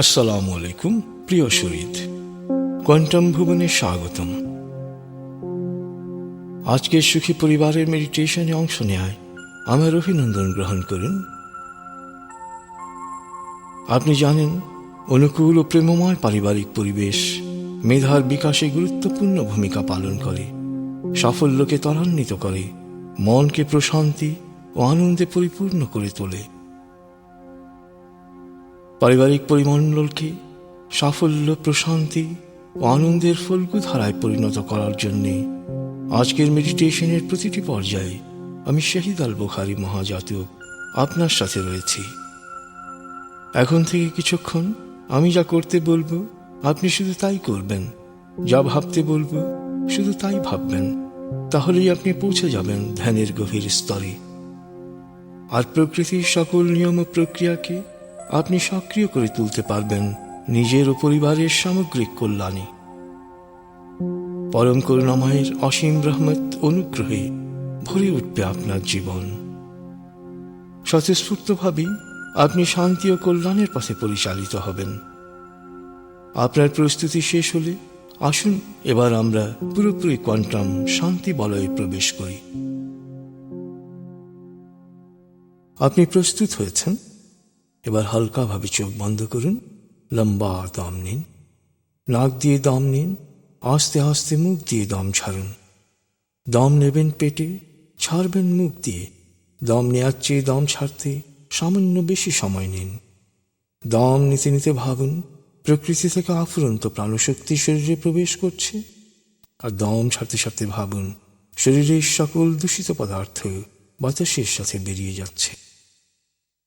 আসসালামু আলাইকুম, প্রিয় শরীদ কোয়ান্টাম ভুবনে স্বাগতম। আজকের সুখী পরিবারের মেডিটেশনে অংশ নেয় আমার অভিনন্দন গ্রহণ করুন। আপনি জানেন, অনুকূল ও প্রেমময় পারিবারিক পরিবেশ মেধার বিকাশে গুরুত্বপূর্ণ ভূমিকা পালন করে, সাফল্যকে ত্বরান্বিত করে, মনকে প্রশান্তি ও আনন্দে পরিপূর্ণ করে তোলে। পারিবারিক পরিমণ্ডলকে সাফল্য, প্রশান্তি ও আনন্দের ফল্গু ধারায় পরিণত করার জন্যে আজকের মেডিটেশনের প্রতিটি পর্যায়ে আমি শাহিদ আল বুখারি মহাজাতীয় আপনার সাথে রয়েছি। এখন থেকে কিছুক্ষণ আমি যা করতে বলব, আপনি শুধু তাই করবেন। যা ভাবতে বলব, শুধু তাই ভাববেন। তাহলেই আপনি পৌঁছে যাবেন ধ্যানের গভীর স্তরে। আর প্রকৃতির সকল নিয়ম ও প্রক্রিয়াকে আপনি সক্রিয় করে তুলতে পারবেন নিজের ও পরিবারের সামগ্রিক কল্যাণে। পরম করুণাময়ের অসীম রহমত অনুগ্রহে ভরে উঠবে আপনার জীবন। স্বতঃস্ফূর্তভাবেই আপনি শান্তি ও কল্যাণের পথে পরিচালিত হবেন। আপনার প্রস্তুতি শেষ হলে আসুন এবার আমরা পুরোপুরি কোয়ান্টাম শান্তি বলয়ে প্রবেশ করি। আপনি প্রস্তুত হয়েছেন? এবার হালকাভাবে চোখ বন্ধ করুন, লম্বা দম নিন, নাক দিয়ে দম নিন, আস্তে আস্তে মুখ দিয়ে দম ছাড়ুন। দম নেবেন পেটে, ছাড়বেন মুখ দিয়ে। দম নেওয়ার চেয়ে দম ছাড়তে সামান্য বেশি সময় নিন। দম নিতে নিতে ভাবুন, প্রকৃতি থেকে আফুরন্ত প্রাণশক্তি শরীরে প্রবেশ করছে। আর দম ছাড়তে ছাড়তে ভাবুন, শরীরের সকল দূষিত পদার্থ বাতাসের সাথে বেরিয়ে যাচ্ছে।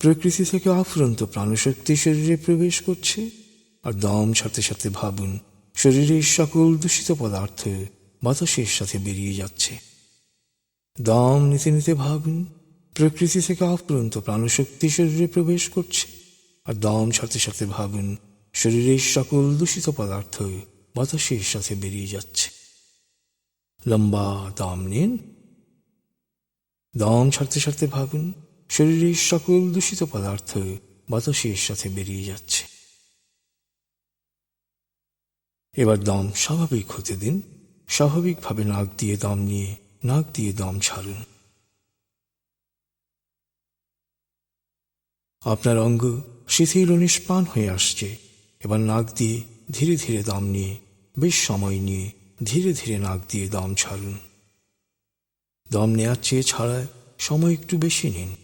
প্রকৃতি থেকে আফুরন্ত প্রাণশক্তি শরীরে প্রবেশ করছে আর দম ছাড়তে সাথে ভাবুন, শরীরের সকল দূষিত পদার্থ বাতাসের সাথে বেরিয়ে যাচ্ছে। দম নিতে নিতে ভাবুন, প্রকৃতি থেকে আফুরন্ত প্রাণশক্তি শরীরে প্রবেশ করছে আর দম সাথে সাথে ভাবুন, শরীরের সকল দূষিত পদার্থ বাতাসের সাথে বেরিয়ে যাচ্ছে। লম্বা দম নিন। দম ছাড়তে ছাড়তে ভাবুন শরীরের সকল দূষিত পদার্থ বাতাসের সাথে বেরিয়ে যাচ্ছে। এবার দম স্বাভাবিক হতে দিন। স্বাভাবিকভাবে নাক দিয়ে দম নিয়ে নাক দিয়ে দম ছাড়ুন। আপনার অঙ্গ শিথিল ও নিষ্প্রাণ হয়ে আসছে। এবার নাক দিয়ে ধীরে ধীরে দম নিয়ে, বেশ সময় নিয়ে ধীরে ধীরে নাক দিয়ে দম ছাড়ুন। দম নেওয়ার চেয়ে ছাড়ায় সময় একটু বেশি নিন।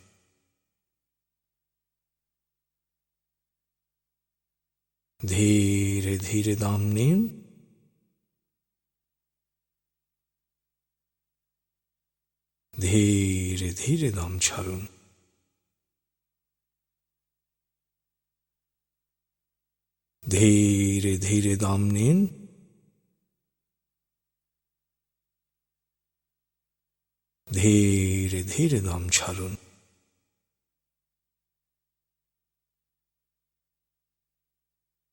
ধীরে ধীরে দম নিন ধীরে ধীরে দম ছাড়ুন ধীরে ধীরে দম নিন ধীরে ধীরে দম ছাড়ুন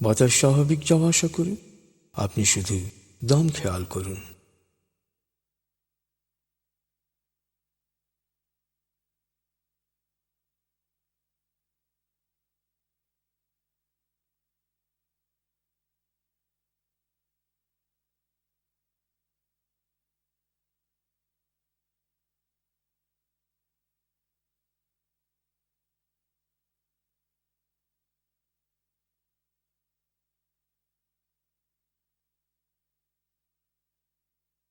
বাতাস স্বাভাবিক যাওয়া আসা করে আপনি শুধু দম খেয়াল করুন।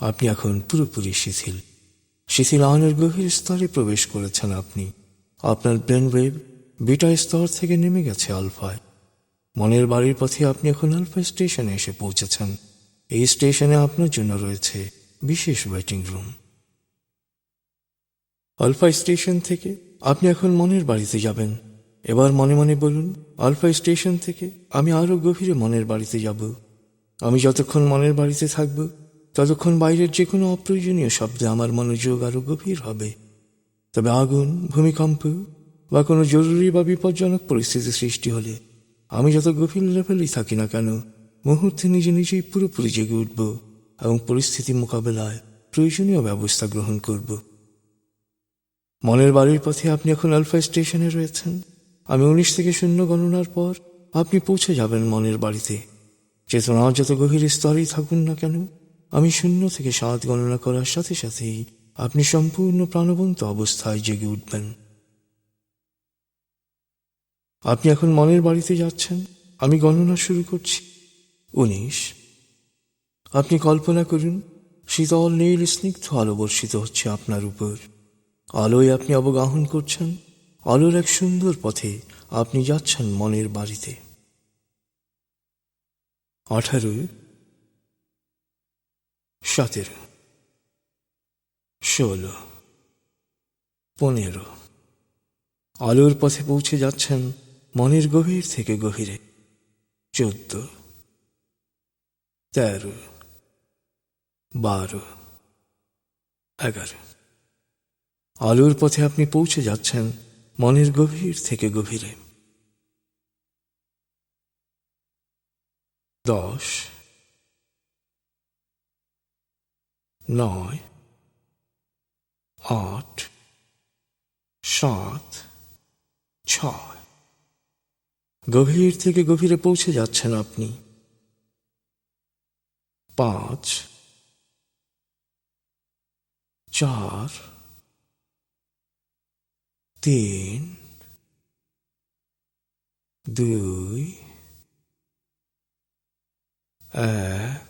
আপনি এখন পুরোপুরি শিথিল। শিথিল আয়নের গভীর স্তরে প্রবেশ করেছেন আপনি। আপনার ব্রেন ওয়েভ বিটা স্তর থেকে নেমে গেছে আলফায়। মনের বাড়ির পথে আপনি এখন আলফা স্টেশনে এসে পৌঁছেছেন। এই স্টেশনে আপনার জন্য রয়েছে বিশেষ ওয়েটিং রুম। আলফা স্টেশন থেকে আপনি এখন মনের বাড়িতে যাবেন। এবার মনে মনে বলুন, আলফা স্টেশন থেকে আমি আরও গভীরে মনের বাড়িতে যাব। আমি যতক্ষণ মনের বাড়িতে থাকব ততক্ষণ বাইরের যে কোনো অপ্রয়োজনীয় শব্দে আমার মনোযোগ আরও গভীর হবে। তবে আগুন, ভূমিকম্প বা কোনো জরুরি বা বিপজ্জনক পরিস্থিতি সৃষ্টি হলে আমি যত গভীর লেভেলেই থাকি না কেন, মুহূর্তে নিজে নিজেই পুরোপুরি জেগে উঠব এবং পরিস্থিতি মোকাবেলায় প্রয়োজনীয় ব্যবস্থা গ্রহণ করব। মনের বাড়ির পথে আপনি এখন আলফা স্টেশনে রয়েছেন। আমি উনিশ থেকে শূন্য গণনার পর আপনি পৌঁছে যাবেন মনের বাড়িতে। চেতনা যত গভীর স্তরেই থাকুন না কেন আমি শূন্য থেকে সাত গণনা করার সাথে সাথেই আপনি সম্পূর্ণ প্রাণবন্ত অবস্থায় জেগে উঠবেন। আপনি এখন মনের বাড়িতে যাচ্ছেন। আমি গণনা শুরু করছি। উনিশ। আপনি কল্পনা করুন, শীতল নীল স্নিগ্ধ আলো বর্ষিত হচ্ছে আপনার উপর। আলোয় আপনি অবগাহন করছেন। আলোর এক সুন্দর পথে আপনি যাচ্ছেন মনের বাড়িতে। আঠারো। সতেরো, ষোলো, পনেরো। আলোর পথে পৌঁছে যাচ্ছেন মনের গভীর থেকে গভীরে। চোদ্দ, তেরো, বারো, এগারো। আলোর পথে আপনি পৌঁছে যাচ্ছেন মনের গভীর থেকে গভীরে। দশ নয়, আট, সাত, ছয়। গভীর থেকে গভীরে পৌঁছে যাচ্ছেন আপনি। পাঁচ, চার, তিন, দুই, এক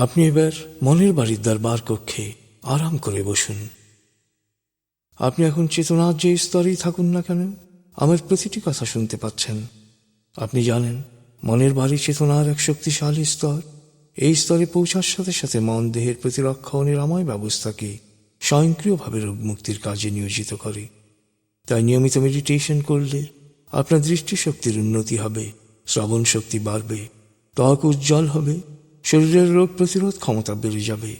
আপনি এবার মনের বাড়ির দরবার কক্ষে আরাম করে বসুন। আপনি এখন চেতনার যে স্তরেই থাকুন না কেন, আমার প্রতিটি কথা শুনতে পাচ্ছেন। আপনি জানেন, মনের বাড়ি চেতনার এক শক্তিশালী স্তর। এই স্তরে পৌঁছার সাথে সাথে মন দেহের প্রতিরক্ষা ও নিরাময় ব্যবস্থাকে স্বয়ংক্রিয়ভাবে রোগ মুক্তির কাজে নিয়োজিত করে। তাই নিয়মিত মেডিটেশন করলে আপনার দৃষ্টিশক্তির উন্নতি হবে শ্রবণ শক্তি বাড়বে, ত্বক উজ্জ্বল হবে শরীরের রোগ প্রতিরোধ ক্ষমতা বেড়ে যাবে।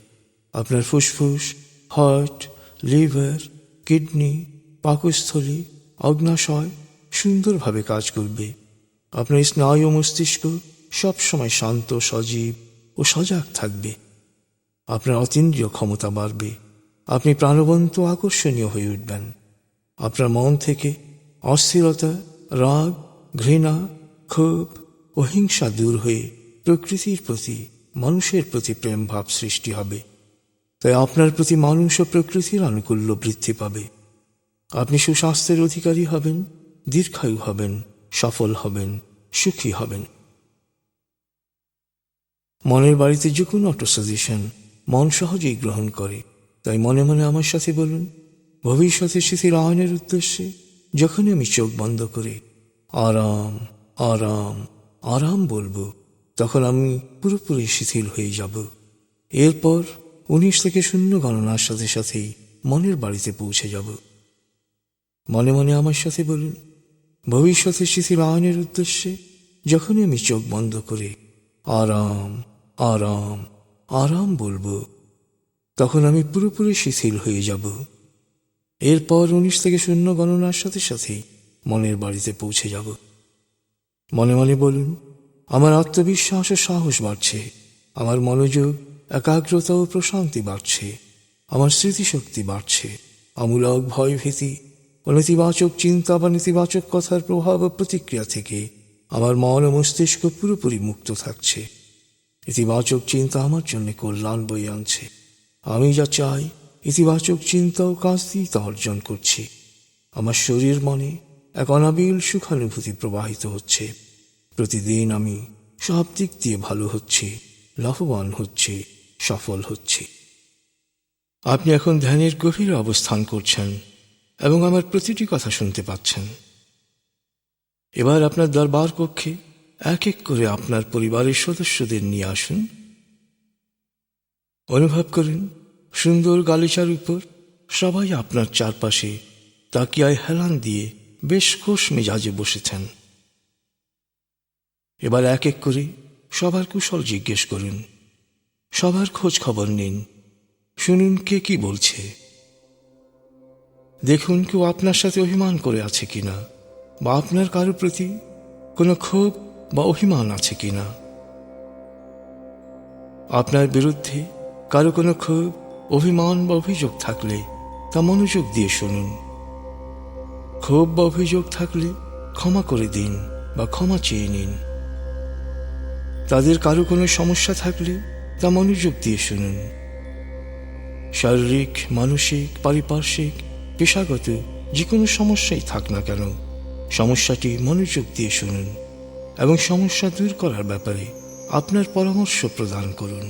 আপনার ফুসফুস হার্ট লিভার কিডনি পাকস্থলী, অগ্নাশয় সুন্দরভাবে কাজ করবে। আপনার স্নায়ু মস্তিষ্ক সবসময় শান্ত, সজীব ও সজাগ থাকবে। আপনার অতীন্দ্রিয় ক্ষমতা বাড়বে। আপনি প্রাণবন্ত আকর্ষণীয় হয়ে উঠবেন। আপনার মন থেকে অস্থিরতা, রাগ, ঘৃণা, ক্ষোভ ও হিংসা দূর হয়ে প্রকৃতির প্রতি, মানুষের প্রতি প্রেম ভাব সৃষ্টি হবে। তাই আপনার প্রতি মানুষ ও প্রকৃতির আনুকূল্য বৃদ্ধি পাবে। আপনি সুস্বাস্থ্যের অধিকারী হবেন, দীর্ঘায়ু হবেন, সফল হবেন, সুখী হবেন। মনের বাড়িতে যে কোনো অটো সাজেশন মন সহজেই গ্রহণ করে। তাই মনে মনে আমার সাথে বলুন, ভবিষ্যতে স্মৃতির আয়নের উদ্দেশ্যে যখনই আমি চোখ বন্ধ করে, আরাম আরাম আরাম বলব তখন আমি পুরোপুরি শিথিল হয়ে যাব। এরপর উনিশ থেকে শূন্য গণনার সাথে সাথেই মনের বাড়িতে পৌঁছে যাব। মনে মনে আমার সাথে বলুন, ভবিষ্যতে শিথিল আয়নের উদ্দেশ্যে যখনই আমি চোখ বন্ধ করে আরাম আরাম আরাম বলব, তখন আমি পুরোপুরি শিথিল হয়ে যাব। এরপর উনিশ থেকে শূন্য গণনার সাথে সাথেই মনের বাড়িতে পৌঁছে যাব। মনে মনে বলুন আমার আত্মবিশ্বাস ও সাহস বাড়ছে, আমার মনোযোগ, একাগ্রতা ও প্রশান্তি বাড়ছে, আমার স্মৃতিশক্তি বাড়ছে। আমূলক ভয় ভীতি ও নেতিবাচক চিন্তা বা নেতিবাচক কথার প্রভাব ও প্রতিক্রিয়া থেকে আমার মন ও মস্তিষ্ক পুরোপুরি মুক্ত থাকছে। ইতিবাচক চিন্তা আমার জন্য কল্যাণ বই আনছে। আমি যা চাই, ইতিবাচক চিন্তা ও কাজ দিয়ে তা অর্জন করছি। আমার শরীর মনে এক অনাবিল সুখানুভূতি প্রবাহিত হচ্ছে। প্রতিদিন আমি সব দিক দিয়ে ভালো হচ্ছি, লাভবান হচ্ছি, সফল হচ্ছি। আপনি এখন ধ্যানের গভীরে অবস্থান করছেন এবং আমার প্রতিটি কথা শুনতে পাচ্ছেন। এবার আপনার দরবার কক্ষে এক এক করে আপনার পরিবারের সদস্যদের নিয়ে আসুন। অনুভব করুন, সুন্দর গালিচার উপর সবাই আপনার চারপাশে তাকিয়ায় হেলান দিয়ে বেশ খোশ মেজাজে বসেছেন। এবার এক এক করে সবার কুশল জিজ্ঞেস করুন। সবার খোঁজ খবর নিন। শুনুন কে কি বলছে। দেখুন কেউ আপনার সাথে অভিমান করে আছে কিনা, বা আপনার কারও প্রতি কোনো ক্ষোভ বা অভিমান আছে কিনা। আপনার বিরুদ্ধে কারও কোনো ক্ষোভ, অভিমান বা অভিযোগ থাকলে তা মনোযোগ দিয়ে শুনুন। ক্ষোভ বা অভিযোগ থাকলে ক্ষমা করে দিন বা ক্ষমা চেয়ে নিন। তাদের কারও কোনো সমস্যা থাকলে তা মনোযোগ দিয়ে শুনুন। শারীরিক, মানসিক, পারিপার্শ্বিক, পেশাগত যে কোনো সমস্যাই থাক না কেন, সমস্যাটি মনোযোগ দিয়ে শুনুন এবং সমস্যা দূর করার ব্যাপারে আপনার পরামর্শ প্রদান করুন।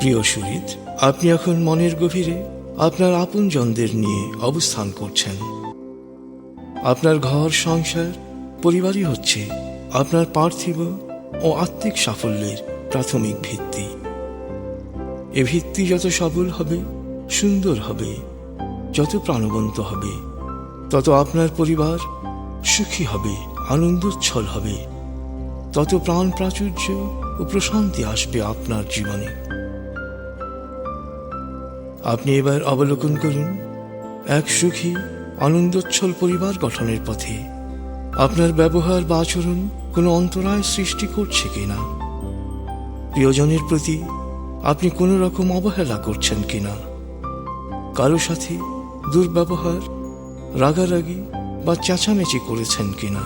প্রিয় সুরিত আপনি এখন মনের গভীরে আপনার আপনজনদের নিয়ে অবস্থান করছেন। আপনার ঘর, সংসার, পরিবারই হচ্ছে আপনার পার্থিব ও আত্মিক সাফল্যের প্রাথমিক ভিত্তি। এ ভিত্তি যত সবল হবে, সুন্দর হবে, যত প্রাণবন্ত হবে, তত আপনার পরিবার সুখী হবে, আনন্দোচ্ছল হবে, তত প্রাণ প্রাচুর্য ও প্রশান্তি আসবে আপনার জীবনে। আপনি এবার অবলোকন করুন। এক সুখী, আনন্দোচ্ছল পরিবার গঠনের পথে। আপনার ব্যবহার বা আচরণ কোনো অন্তরায় সৃষ্টি করছে কিনা? প্রিয়জনের প্রতি আপনি কোনো রকম অবহেলা করছেন কিনা? কারও সাথে দুর্ব্যবহার, রাগারাগি বা চেঁচামেচি করেছেন কিনা?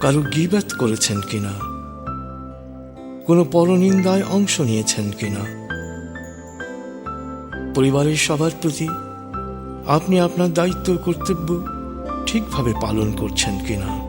কারও গিবাত করেছেন কিনা? কোনো পরনিন্দায় অংশ নিয়েছেন কিনা? পরিবারের সবার প্রতি আপনি আপনার দায়িত্ব কর্তব্য ঠিকভাবে পালন করছেন কিনা?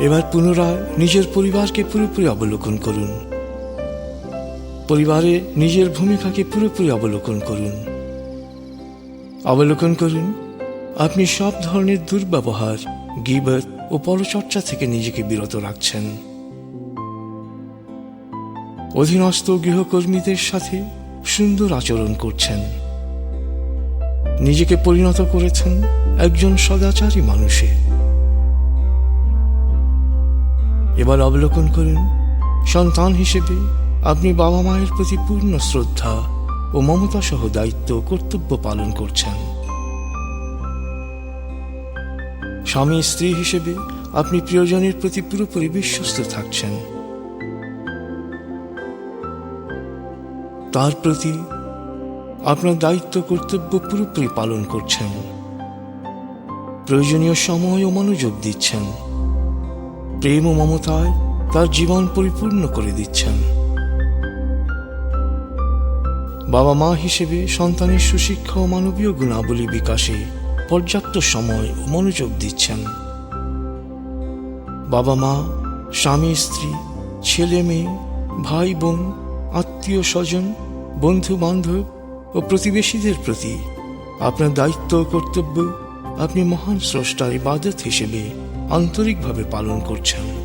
এবার পুনরায় নিজের পরিবারকে পুরোপুরি অবলোকন করুন। পরিবারে নিজের ভূমিকাকে পুরোপুরি অবলোকন করুন। অবলোকন করুন, আপনি সব ধরনের দুর্ব্যবহার, গিবত ও পরচর্চা থেকে নিজেকে বিরত রাখছেন। অধীনস্থ গৃহকর্মীদের সাথে সুন্দর আচরণ করছেন। নিজেকে পরিণত করেছেন একজন সদাচারী মানুষে। এবার অবলোকন করুন। সন্তান হিসেবে আপনি বাবা মায়ের প্রতি পূর্ণ শ্রদ্ধা ও মমতা সহ দায়িত্ব কর্তব্য পালন করছেন। স্বামী স্ত্রী হিসেবে আপনি প্রিয়জনের প্রতি পুরোপুরি বিশ্বস্ত থাকছেন। তার প্রতি আপনার দায়িত্ব কর্তব্য পুরোপুরি পালন করছেন। প্রয়োজনীয় সময় ও মনোযোগ দিচ্ছেন। প্রেম ও মমতায় তার জীবন পরিপূর্ণ করে দিচ্ছেন। বাবা মা হিসেবে সন্তানের সুশিক্ষা ও মানবীয় গুণাবলী বিকাশে পর্যাপ্ত সময় ও মনোযোগ দিচ্ছেন। বাবা মা, স্বামী, স্ত্রী, ছেলে, মেয়ে, ভাই, বোন, আত্মীয়, স্বজন বন্ধু বান্ধব ও প্রতিবেশীদের প্রতি আপনার দায়িত্ব ও কর্তব্য আপনি মহান স্রষ্টার ইবাদত হিসেবে আন্তরিকভাবে পালন করছেন।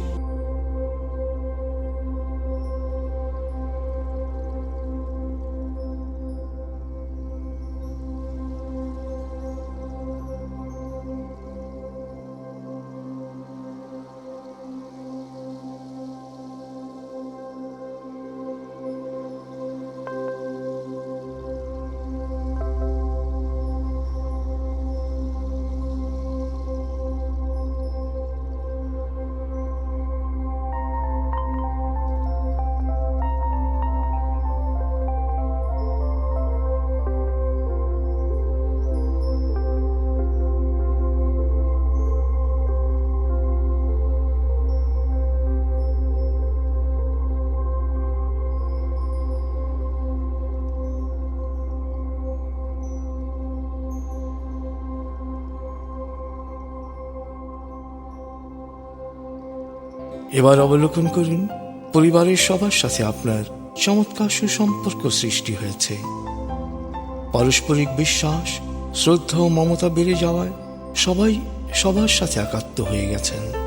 এবার অবলোকন করুন, পরিবারের সবার সাথে আপনার চমৎকার সুসম্পর্ক সৃষ্টি হয়েছে। পারস্পরিক বিশ্বাস, শ্রদ্ধা ও মমতা বেড়ে যাওয়ায় সবাই সবার সাথে একাত্ম হয়ে গেছেন।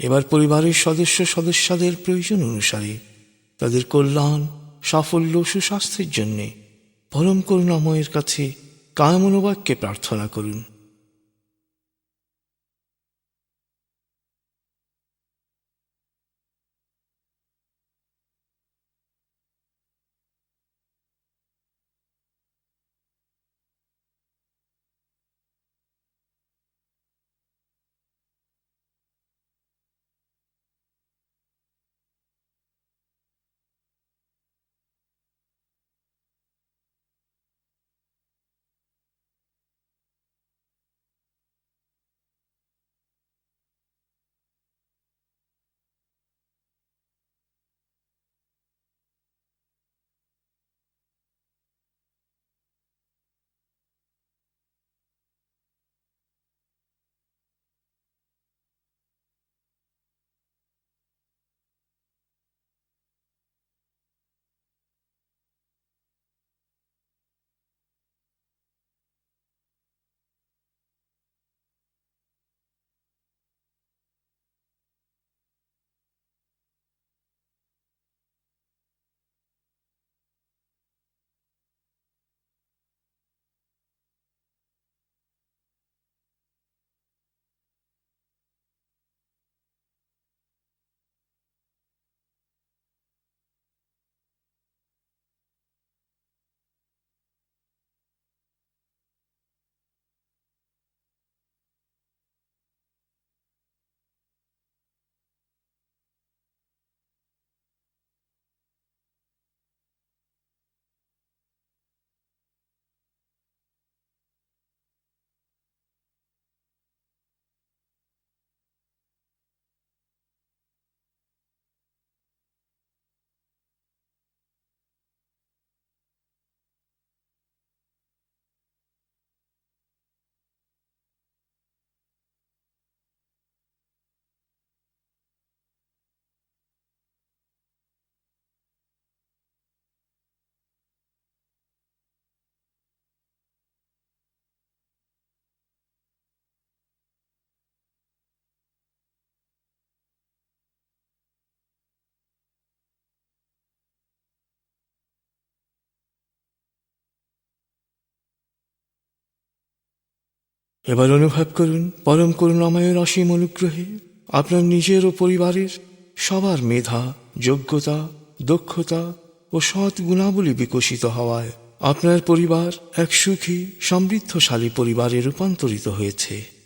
এবার পরিবারের সদস্য সদস্যদের প্রয়োজন অনুসারে তাদের কল্যাণ, সাফল্য সুস্বাস্থ্যের জন্যে পরম করুণাময়ের কাছে কায়মনোবাক্যে প্রার্থনা করুন। এবার অনুভব করুন, পরম করুণাময়ের অসীম অনুগ্রহে আপনার নিজের ও পরিবারের সবার মেধা, যোগ্যতা, দক্ষতা ও সৎ গুণাবলী বিকশিত হওয়ায় আপনার পরিবার এক সুখী, সমৃদ্ধশালী পরিবারে রূপান্তরিত হয়েছে।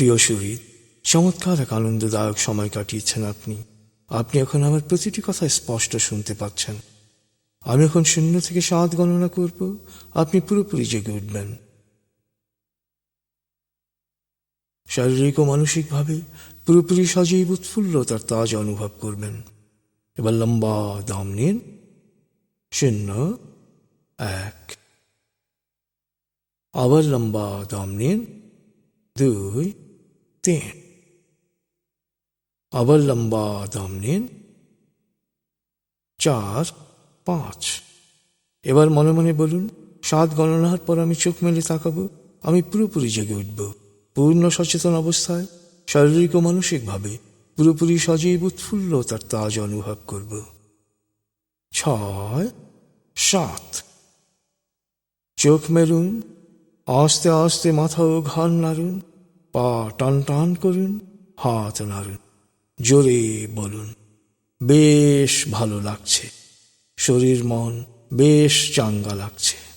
প্রিয় শরীর চমৎকার এক আনন্দদায়ক সময় কাটিয়েছেন আপনি। আপনি এখন আমার প্রতিটি কথা স্পষ্ট শুনতে পাচ্ছেন। আমি এখন শূন্য থেকে সাত গণনা করব, আপনি পুরোপুরি জেগে উঠবেন। শারীরিক ও মানসিকভাবে পুরোপুরি সজীব উৎফুল্ল তার তাজ অনুভব করবেন। এবার লম্বা দাম নিন। শূন্য, এক। আবার লম্বা দাম নিন। দুই। তিন আবার লম্বা দাম নিন চার পাঁচ এবার মনে মনে বলুন সাত গণনার পর আমি চোখ মেলে তাকাবো আমি পুরোপুরি জেগে উঠব পূর্ণ সচেতন অবস্থায় শারীরিক ও মানসিকভাবে পুরোপুরি সজীব উৎফুল্ল তার তাজ অনুভব করব ছয় সাত চোখ মেলুন আস্তে আস্তে মাথা ও ঘাড় নাড়ুন পা টান টান করুন, হাত নাড়ুন, জোরে বলুন, বেশ ভালো লাগছে। শরীর মন বেশ চাঙ্গা লাগছে।